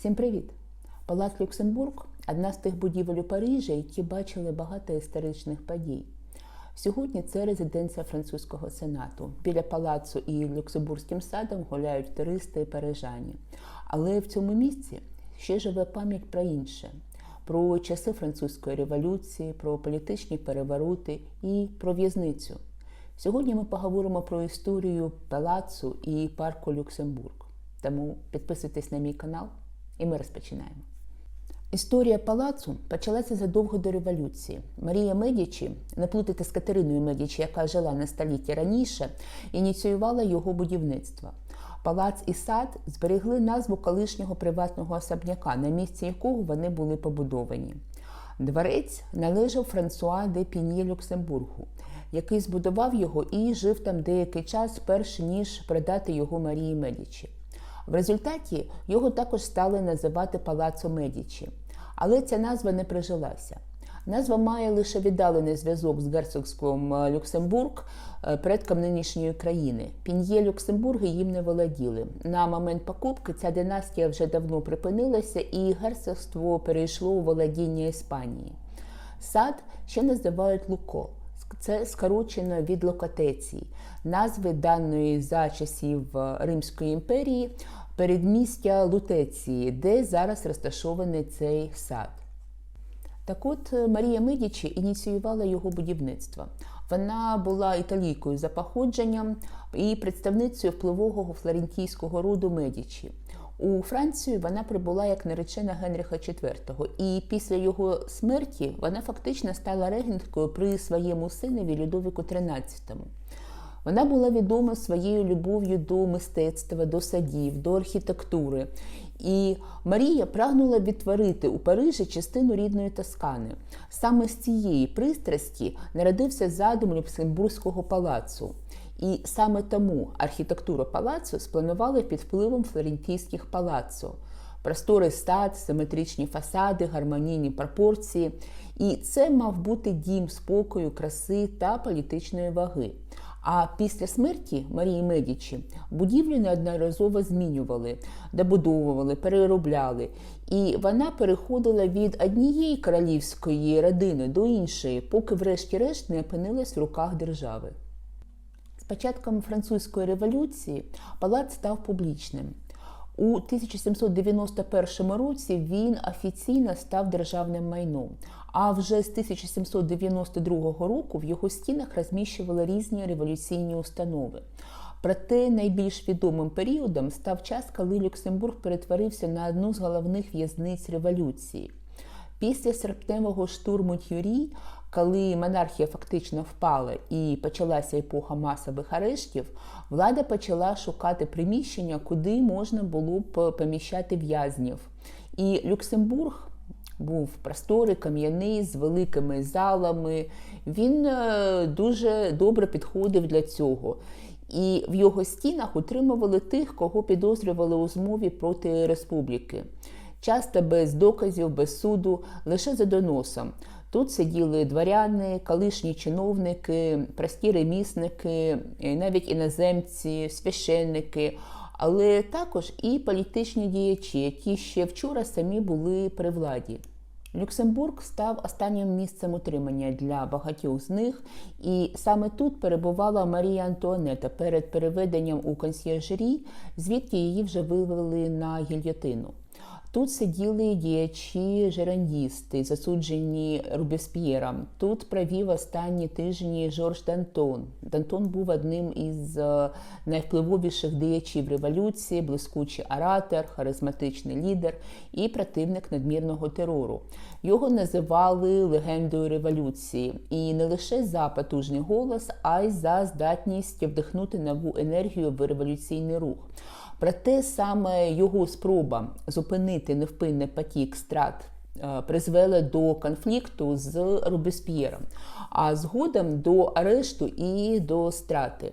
Всім привіт! Палац Люксембург одна з тих будівель у Парижі, які бачили багато історичних подій. Сьогодні це резиденція французького сенату. Біля палацу і Люксембурзьким садом гуляють туристи і парижані. Але в цьому місці ще живе пам'ять про інше: про часи французької революції, про політичні перевороти і про в'язницю. Сьогодні ми поговоримо про історію палацу і парку Люксембург. Тому підписуйтесь на мій канал, і ми розпочинаємо. Історія палацу почалася задовго до революції. Марія Медічі, не плутати з Катериною Медічі, яка жила на столітті раніше, ініціювала його будівництво. Палац і сад зберегли назву колишнього приватного особняка, на місці якого вони були побудовані. Дворець належав Франсуа де Пін'є Люксембургу, який збудував його і жив там деякий час, перш ніж продати його Марії Медічі. В результаті його також стали називати Палацо Медічі, але ця назва не прижилася. Назва має лише віддалений зв'язок з герцогством Люксембург, предком нинішньої країни. Пін'є Люксембурги їм не володіли. На момент покупки ця династія вже давно припинилася, і герцогство перейшло у володіння Іспанії. Сад ще називають Луко. Це скорочено від локатеції, назви даної за часів Римської імперії, передмістя Лутеції, де зараз розташований цей сад. Так от Марія Медічі ініціювала його будівництво. Вона була італійкою за походженням і представницею впливового флорентійського роду Медічі. У Францію вона прибула як наречена Генріха IV, і після його смерті вона фактично стала регенткою при своєму синові Людовику XIII. Вона була відома своєю любов'ю до мистецтва, до садів, до архітектури. І Марія прагнула відтворити у Парижі частину рідної Тоскани. Саме з цієї пристрасті народився задум Люксембурзького палацу. І саме тому архітектуру палацу спланували під впливом флорентійських палацу. Просторий стад, симетричні фасади, гармонійні пропорції. І це мав бути дім спокою, краси та політичної ваги. А після смерті Марії Медічі будівлю неодноразово змінювали, добудовували, переробляли. І вона переходила від однієї королівської родини до іншої, поки, врешті-решт, не опинилась в руках держави. З початком французької революції палац став публічним. У 1791 році він офіційно став державним майном. А вже з 1792 року в його стінах розміщували різні революційні установи. Проте найбільш відомим періодом став час, коли Люксембург перетворився на одну з головних в'язниць революції. Після серпневого штурму Тюрі, коли монархія фактично впала і почалася епоха масових арештів, влада почала шукати приміщення, куди можна було б поміщати в'язнів. І Люксембург був просторий, кам'яний, з великими залами. Він дуже добре підходив для цього. І в його стінах утримували тих, кого підозрювали у змові проти республіки. Часто без доказів, без суду, лише за доносом. Тут сиділи дворяни, колишні чиновники, прості ремісники, навіть іноземці, священники, але також і політичні діячі, які ще вчора самі були при владі. Люксембург став останнім місцем утримання для багатьох з них, і саме тут перебувала Марія Антуанета перед переведенням у консьєржері, звідки її вже вивели на гільйотину. Тут сиділи діячі жерандісти, засуджені Рубесп'єром. Тут провів останні тижні Жорж Дантон. Дантон був одним із найвпливовіших діячів революції, блискучий оратор, харизматичний лідер і противник надмірного терору. Його називали легендою революції, і не лише за потужний голос, а й за здатність вдихнути нову енергію в революційний рух. Проте саме його спроба зупинити невпинний потік страт призвела до конфлікту з Робесп'єром, а згодом до арешту і до страти.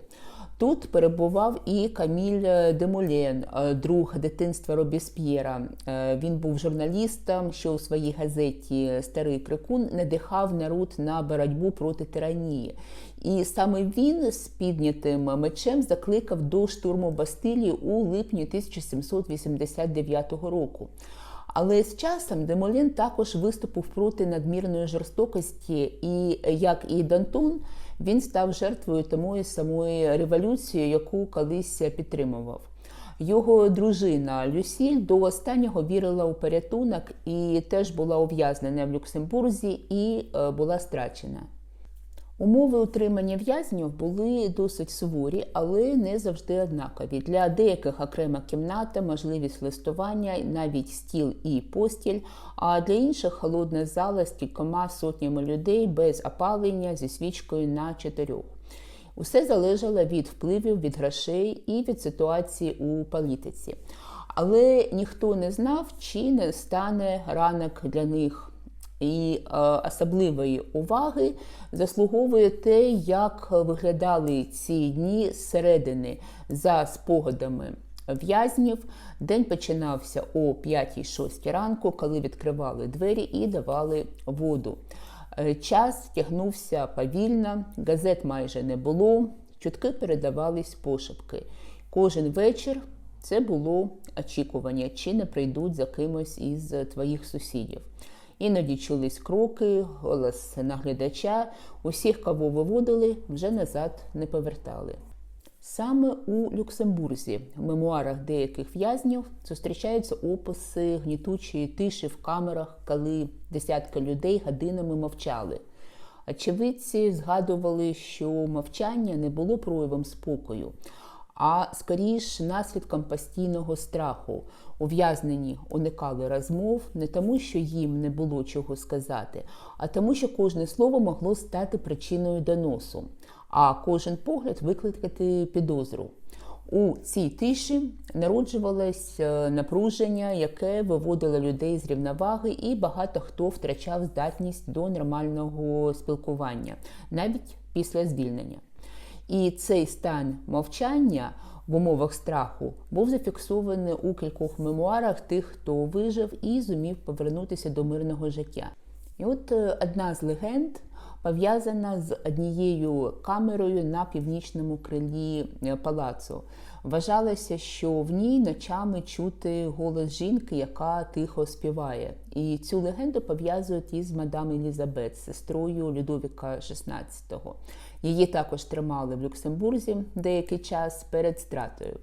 Тут перебував і Каміль Демолєн, е, друг дитинства Робісп'єра. Е, Він був журналістом, що у своїй газеті Старий Крикун надихав народ на боротьбу проти тиранії. І саме він з піднятим мечем закликав до штурму Бастилії у липні 1789 року. Але з часом Демолін також виступив проти надмірної жорстокості, і як і Дантон, він став жертвою тому самої революції, яку колись підтримував. Його дружина Люсіль до останнього вірила у порятунок і теж була ув'язнена в Люксембурзі і е, була страчена. Умови утримання в'язнів були досить суворі, але не завжди однакові. Для деяких окрема кімната, можливість листування, навіть стіл і постіль, а для інших холодна зала з кількома сотнями людей без опалення зі свічкою на чотирьох. Усе залежало від впливів, від грошей і від ситуації у політиці. Але ніхто не знав, чи не стане ранок для них і е, особливої уваги заслуговує те, як виглядали ці дні зсередини за спогадами в'язнів. День починався о 5-6 ранку, коли відкривали двері і давали воду. Е, час тягнувся повільно, газет майже не було, чутки передавались пошепки. Кожен вечір це було очікування, чи не прийдуть за кимось із твоїх сусідів. Іноді чулись кроки, голос наглядача. Усіх, кого виводили, вже назад не повертали. Саме у Люксембурзі в мемуарах деяких в'язнів зустрічаються описи гнітучої тиші в камерах, коли десятки людей годинами мовчали. Очевидці згадували, що мовчання не було проявом спокою, а скоріш наслідком постійного страху. Ув'язнені уникали розмов не тому, що їм не було чого сказати, а тому, що кожне слово могло стати причиною доносу, а кожен погляд викликати підозру. У цій тиші народжувалось е, напруження, яке виводило людей з рівноваги, і багато хто втрачав здатність до нормального спілкування навіть після звільнення. І цей стан мовчання в умовах страху був зафіксований у кількох мемуарах тих, хто вижив і зумів повернутися до мирного життя. І от е, одна з легенд пов'язана з однією камерою на північному крилі е, палацу. Вважалося, що в ній ночами чути голос жінки, яка тихо співає. І цю легенду пов'язують із мадам Елізабет, сестрою Людовіка XVI. Її також тримали в Люксембурзі деякий час перед стратою.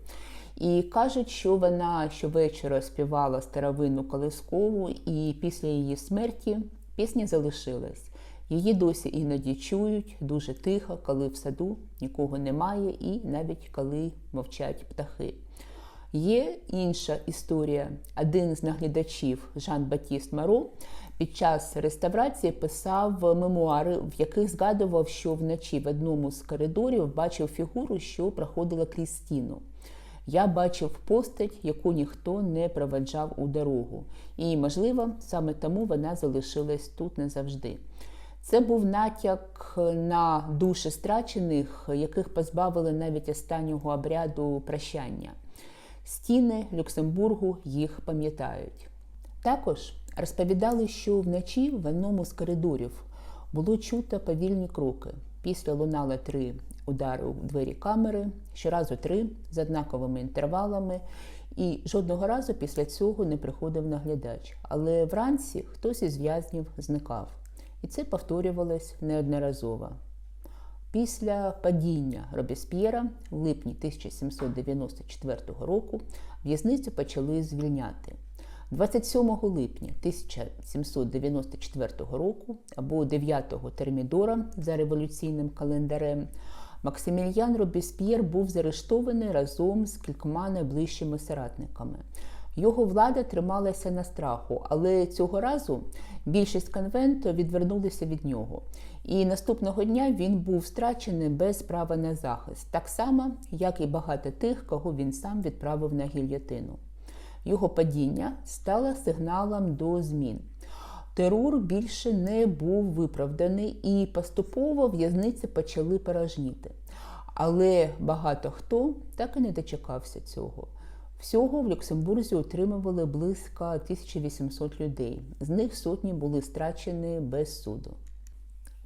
І кажуть, що вона щовечора співала старовинну колискову, і після її смерті пісня залишилась. Її досі іноді чують дуже тихо, коли в саду нікого немає, і навіть коли мовчать птахи. Є інша історія. Один з наглядачів Жан Батіст Маро під час реставрації писав мемуари, в яких згадував, що вночі в одному з коридорів бачив фігуру, що проходила крізь стіну. Я бачив постать, яку ніхто не проведжав у дорогу, і, можливо, саме тому вона залишилась тут назавжди. Це був натяк на душі страчених, яких позбавили навіть останнього обряду прощання. Стіни Люксембургу їх пам'ятають. Також розповідали, що вночі в одному з коридорів було чуто повільні кроки. Після лунали три удари у двері камери, щоразу три з однаковими інтервалами, і жодного разу після цього не приходив наглядач. Але вранці хтось із в'язнів зникав. І це повторювалось неодноразово. Після падіння Робісп'єра в липні 1794 року в'язницю почали звільняти. 27 липня 1794 року або 9-го термідора за революційним календарем Максимільян Робісп'єр був заарештований разом з кількома найближчими соратниками. Його влада трималася на страху, але цього разу більшість конвенту відвернулися від нього. І наступного дня він був страчений без права на захист, так само, як і багато тих, кого він сам відправив на гільйотину. Його падіння стало сигналом до змін. Терор більше не був виправданий, і поступово в'язниці почали порожніти. Але багато хто так і не дочекався цього. Всього в Люксембурзі отримували близько 1800 людей. З них сотні були страчені без суду.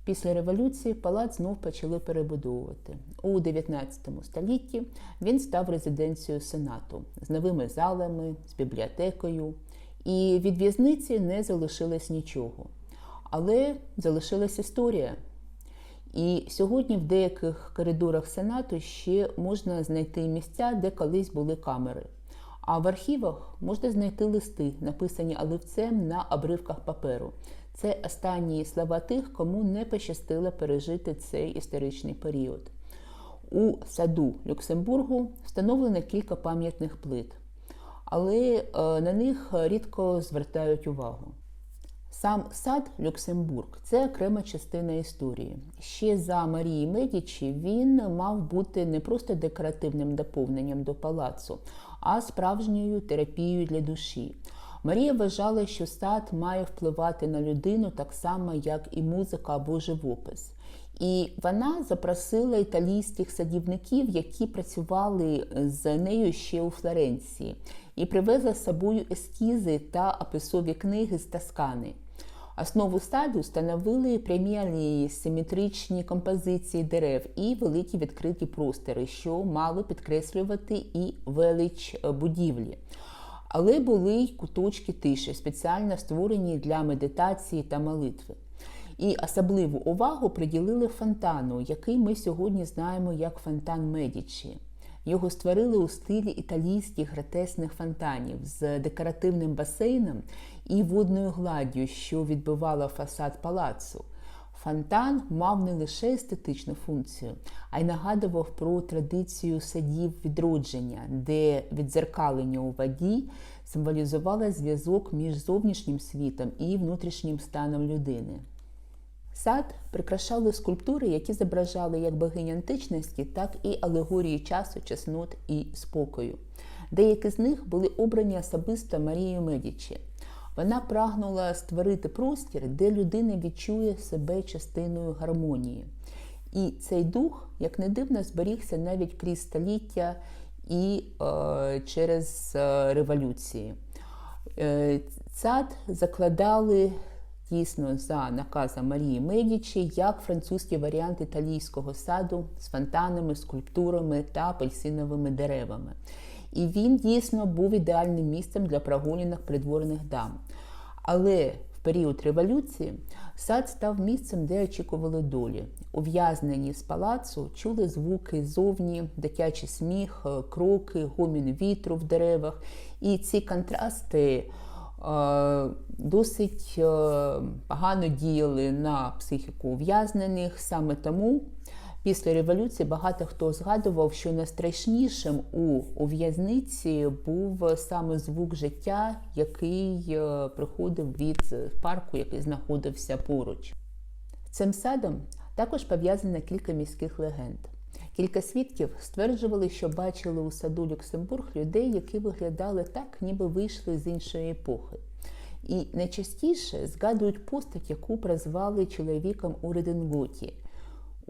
Після революції палац знов почали перебудовувати. У 19 столітті він став резиденцією сенату з новими залами, з бібліотекою. І від в'язниці не залишилось нічого. Але залишилась історія. І сьогодні в деяких коридорах Сенату ще можна знайти місця, де колись були камери. А в архівах можна знайти листи, написані оливцем на обривках паперу. Це останні слова тих, кому не пощастило пережити цей історичний період. У саду Люксембургу встановлено кілька пам'ятних плит, але е, на них рідко звертають увагу. Сам сад Люксембург це окрема частина історії. Ще за Марії Медічі він мав бути не просто декоративним доповненням до палацу, а справжньою терапією для душі. Марія вважала, що сад має впливати на людину так само, як і музика або живопис. І вона запросила італійських садівників, які працювали з нею ще у Флоренції, і привезла з собою ескізи та описові книги з Тоскани. Основу саду становили прямі алеї, симетричні композиції дерев і великі відкриті простори, що мали підкреслювати і велич будівлі. Але були й куточки тиші, спеціально створені для медитації та молитви. І особливу увагу приділили фонтану, який ми сьогодні знаємо як фонтан Медічі. Його створили у стилі італійських гратесних фонтанів з декоративним басейном і водною гладдю, що відбивала фасад палацу. Фонтан мав не лише естетичну функцію, а й нагадував про традицію садів відродження, де відзеркалення у воді символізувало зв'язок між зовнішнім світом і внутрішнім станом людини. Сад прикрашали скульптури, які зображали як богинь античності, так і алегорії часу, чеснот і спокою. Деякі з них були обрані особисто Марією Медічі. Вона прагнула створити простір, де людина відчує себе частиною гармонії. І цей дух, як не дивно, зберігся навіть крізь століття і е, через е, революції. Е, Сад закладали дійсно за наказом Марії Медічі як французький варіант італійського саду з фонтанами, скульптурами та апельсиновими деревами. І він дійсно був ідеальним місцем для прогулянок придворних дам. Але в період революції сад став місцем, де очікували долі. Ув'язнені з палацу чули звуки зовні, дитячий сміх, кроки, гомін вітру в деревах. І ці контрасти досить погано діяли на психіку ув'язнених. Саме тому після революції багато хто згадував, що найстрашнішим у ув'язниці був саме звук життя, який приходив від парку, який знаходився поруч. Цим садом також пов'язано кілька міських легенд. Кілька свідків стверджували, що бачили у саду Люксембург людей, які виглядали так, ніби вийшли з іншої епохи. І найчастіше згадують постать, яку прозвали чоловіком у Реденготі.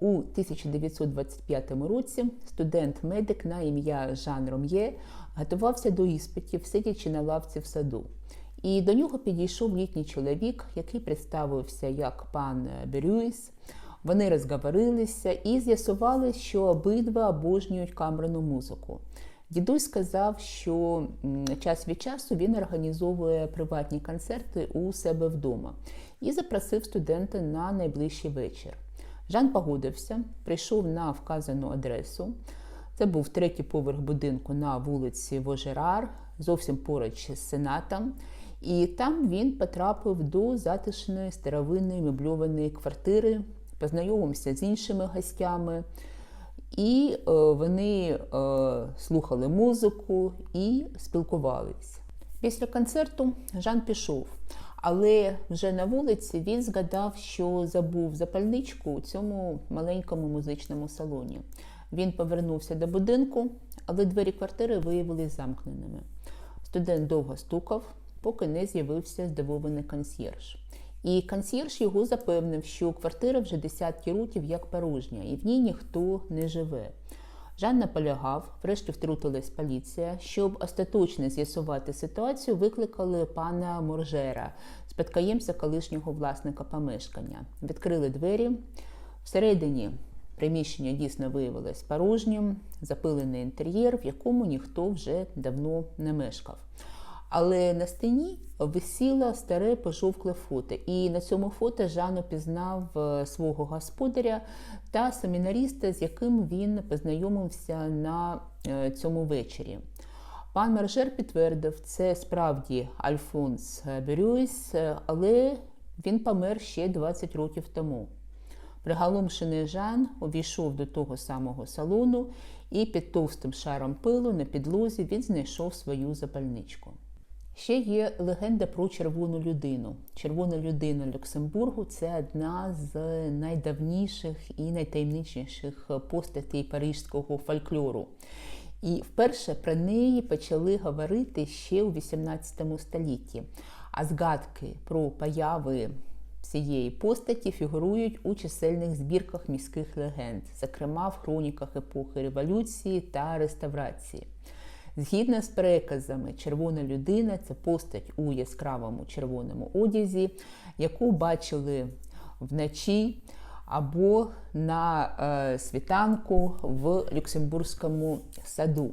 У 1925 році студент-медик на ім'я Жан Ром'є готувався до іспитів, сидячи на лавці в саду. І до нього підійшов літній чоловік, який представився як пан Берюїс. Вони розговорилися і з'ясували, що обидва обожнюють камерну музику. Дідусь сказав, що час від часу він організовує приватні концерти у себе вдома і запросив студента на найближчий вечір. Жан погодився, прийшов на вказану адресу. Це був третій поверх будинку на вулиці Вожерар, зовсім поруч з сенатом. І там він потрапив до затишної старовинної мебльованої квартири, познайомився з іншими гостями. І е, вони е, слухали музику і спілкувались. Після концерту Жан пішов, але вже на вулиці він згадав, що забув запальничку у цьому маленькому музичному салоні. Він повернувся до будинку, але двері квартири виявилися замкненими. Студент довго стукав, поки не з'явився здивований консьєрж. І консьєрж його запевнив, що квартира вже десятки років як порожня, і в ній ніхто не живе. Жан наполягав, врешті втрутилась поліція. Щоб остаточно з'ясувати ситуацію, викликали пана Моржера, спадкоємця колишнього власника помешкання. Відкрили двері. Всередині приміщення дійсно виявилось порожнім, запилений інтер'єр, в якому ніхто вже давно не мешкав. Але на стіні висіло старе пожовкле фото, і на цьому фото Жан опізнав е, свого господаря та семінаріста, з яким він познайомився на е, цьому вечорі. Пан Маржер підтвердив, це справді Альфонс Берюйс, е, але він помер ще 20 років тому. Приголомшений Жан увійшов до того самого салону, і під товстим шаром пилу на підлозі він знайшов свою запальничку. Ще є легенда про червону людину. Червона людина Люксембургу це одна з найдавніших і найтаємничіших постатей парижського фольклору. І вперше про неї почали говорити ще у XVIII столітті. А згадки про появи цієї постаті фігурують у чисельних збірках міських легенд, зокрема в хроніках епохи революції та реставрації. Згідно з переказами, червона людина це постать у яскравому червоному одязі, яку бачили вночі або на е, світанку в Люксембурзькому саду.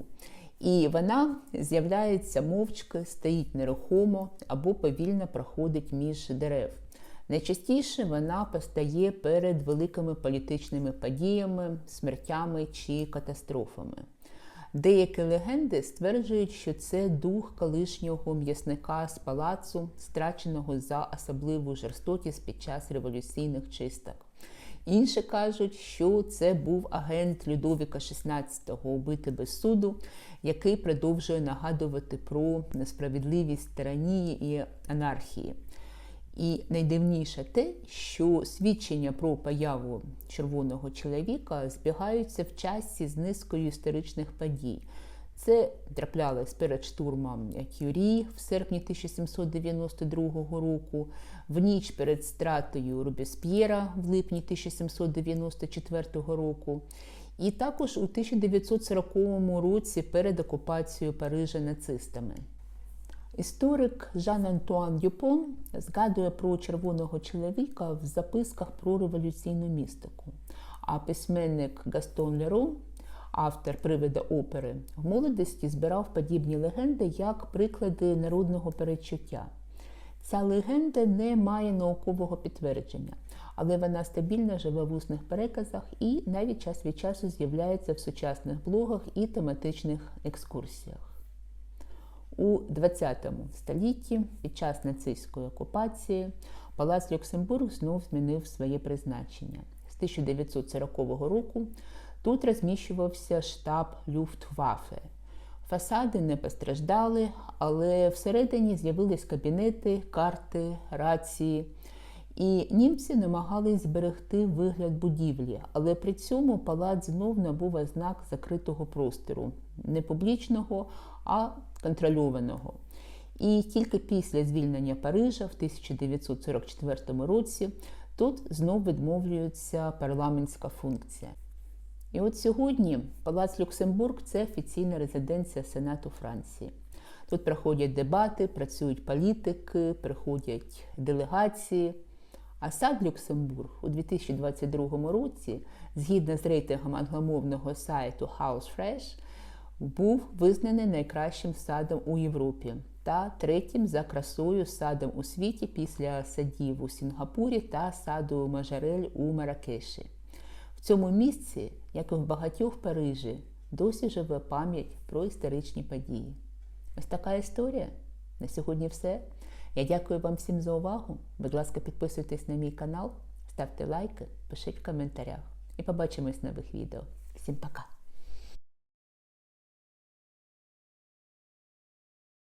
І вона з'являється мовчки, стоїть нерухомо або повільно проходить між дерев. Найчастіше вона постає перед великими політичними подіями, смертями чи катастрофами. Деякі легенди стверджують, що це дух колишнього м'ясника з палацу, страченого за особливу жорстокість під час революційних чисток. Інші кажуть, що це був агент Людовіка XVI, убитий без суду, який продовжує нагадувати про несправедливість тиранії і анархії. І найдивніше те, що свідчення про появу червоного чоловіка збігаються в часі з низкою історичних подій. Це траплялось перед штурмом Кюрі в серпні 1792 року, в ніч перед стратою Робесп'єра в липні 1794 року, і також у 1940 році перед окупацією Парижа нацистами. Історик Жан Антуан Дюпон згадує про червоного чоловіка в записках про революційну містику. А письменник Гастон Лерон, автор привида опери, в молодості збирав подібні легенди як приклади народного перечуття. Ця легенда не має наукового підтвердження, але вона стабільно живе в усних переказах і навіть час від часу з'являється в сучасних блогах і тематичних екскурсіях. У ХХ столітті під час нацистської окупації Палац Люксембург знов змінив своє призначення. З 1940 року тут розміщувався штаб Люфтваффе. Фасади не постраждали, але всередині з'явились кабінети, карти, рації. І німці намагались зберегти вигляд будівлі, але при цьому палац знов набув ознак закритого простору, не публічного, а контрольованого. І тільки після звільнення Парижа в 1944 році тут знов відмовлюється парламентська функція. І от сьогодні Палац Люксембург це офіційна резиденція Сенату Франції. Тут проходять дебати, працюють політики, приходять делегації. А сад Люксембург у 2022 році, згідно з рейтингом англомовного сайту House Fresh, був визнаний найкращим садом у Європі та третім за красою садом у світі після садів у Сінгапурі та саду Мажарель у Маракеші. В цьому місці, як і в багатьох Парижі, досі живе пам'ять про історичні події. Ось така історія. На сьогодні все. Я дякую вам всім за увагу. Будь ласка, підписуйтесь на мій канал, ставте лайки, пишіть в коментарях. І побачимось в нових відео. Всім пока!